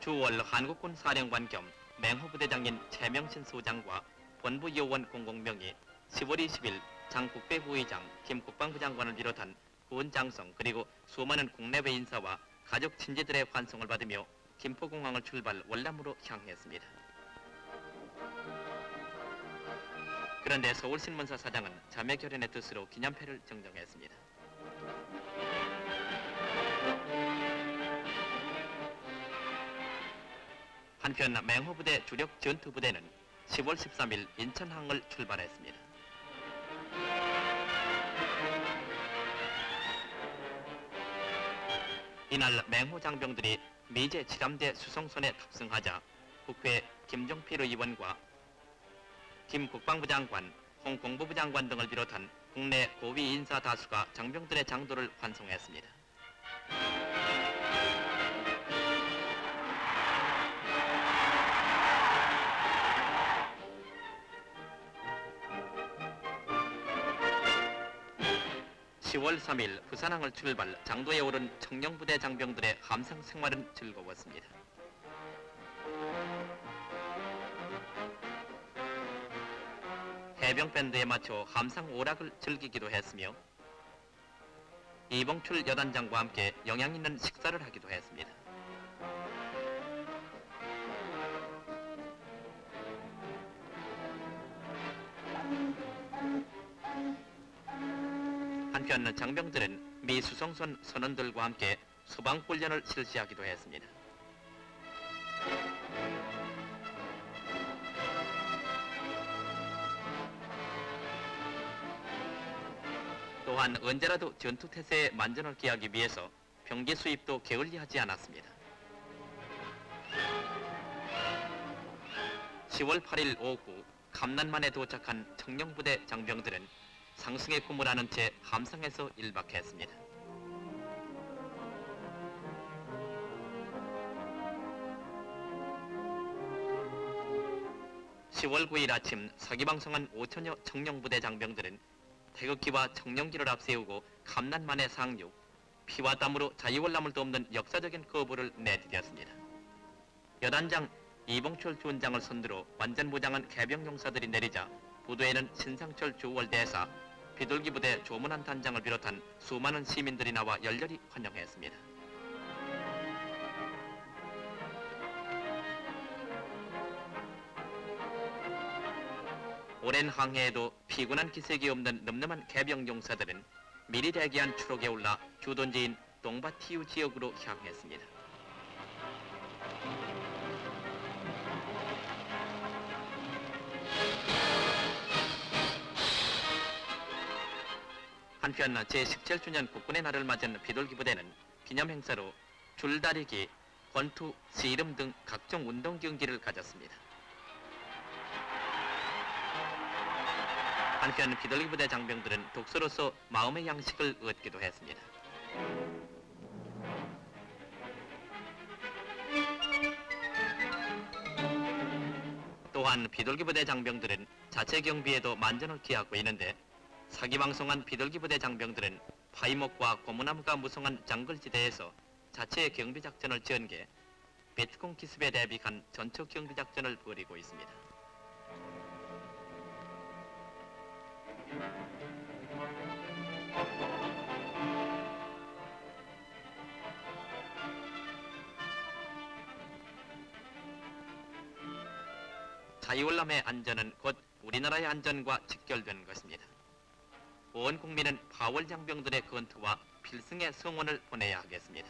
주월 한국군 사령관 겸 맹호부대장인 최명신 소장과 본부 요원 공공명의 10월 20일 장 국배부의장 김 국방부 장관을 비롯한 군 장성 그리고 수많은 국내외 인사와 가족 친지들의 환송을 받으며 김포공항을 출발 월남으로 향했습니다. 그런데 서울신문사 사장은 자매 결연의 뜻으로 기념패를 정정했습니다. 한편 맹호부대 주력 전투부대는 10월 13일 인천항을 출발했습니다. 이날 맹호 장병들이 미제 칠함대 수송선에 탑승하자 국회 김종필 의원과 김 국방부 장관, 홍 공보부 장관 등을 비롯한 국내 고위 인사 다수가 장병들의 장도를 환송했습니다. (10월 3일) 부산항을 출발 장도에 오른 청룡부대 장병들의 함상 생활은 즐거웠습니다. 해병 밴드에 맞춰 함상 오락을 즐기기도 했으며 이봉출 여단장과 함께 영양 있는 식사를 하기도 했습니다. 한편 장병들은 미 수송선 선원들과 함께 소방 훈련을 실시하기도 했습니다. 또한 언제라도 전투 태세에 만전을 기하기 위해서 병기 수입도 게을리하지 않았습니다. 10월 8일 오후 감난만에 도착한 청룡부대 장병들은 상승의 꿈을 아는 채 함상에서 일박했습니다. (10월 9일) 아침 서기방송한 5천여 청룡부대 장병들은 태극기와 청룡기를 앞세우고 감난만의 상륙, 피와 땀으로 자유월남을 돕는 역사적인 거부를 내디뎠습니다. 여단장 이봉철 주원장을 선두로 완전 무장한 개병 용사들이 내리자 부두에는 신상철 주월대사, 비둘기 부대 조문 한 단장을 비롯한 수많은 시민들이 나와 열렬히 환영했습니다. 오랜 항해에도 피곤한 기색이 없는 늠름한 개병 용사들은 미리 대기한 추록에 올라 주둔지인 동바티유 지역으로 향했습니다. 한편 제17주년 국군의 날을 맞은 비둘기 부대는 기념 행사로 줄다리기, 권투, 씨름 등 각종 운동 경기를 가졌습니다. 한편 비둘기 부대 장병들은 독서로서 마음의 양식을 얻기도 했습니다. 또한 비둘기 부대 장병들은 자체 경비에도 만전을 기하고 있는데 사기방송한 비둘기 부대 장병들은 파이목과 고무나무가 무성한 장글지대에서 자체 경비 작전을 전개 베트콩 기습에 대비한 전초 경비 작전을 벌이고 있습니다. 자유월남의 안전은 곧 우리나라의 안전과 직결된 것입니다. 온 국민은 파월 장병들의 건투와 필승의 성원을 보내야 하겠습니다.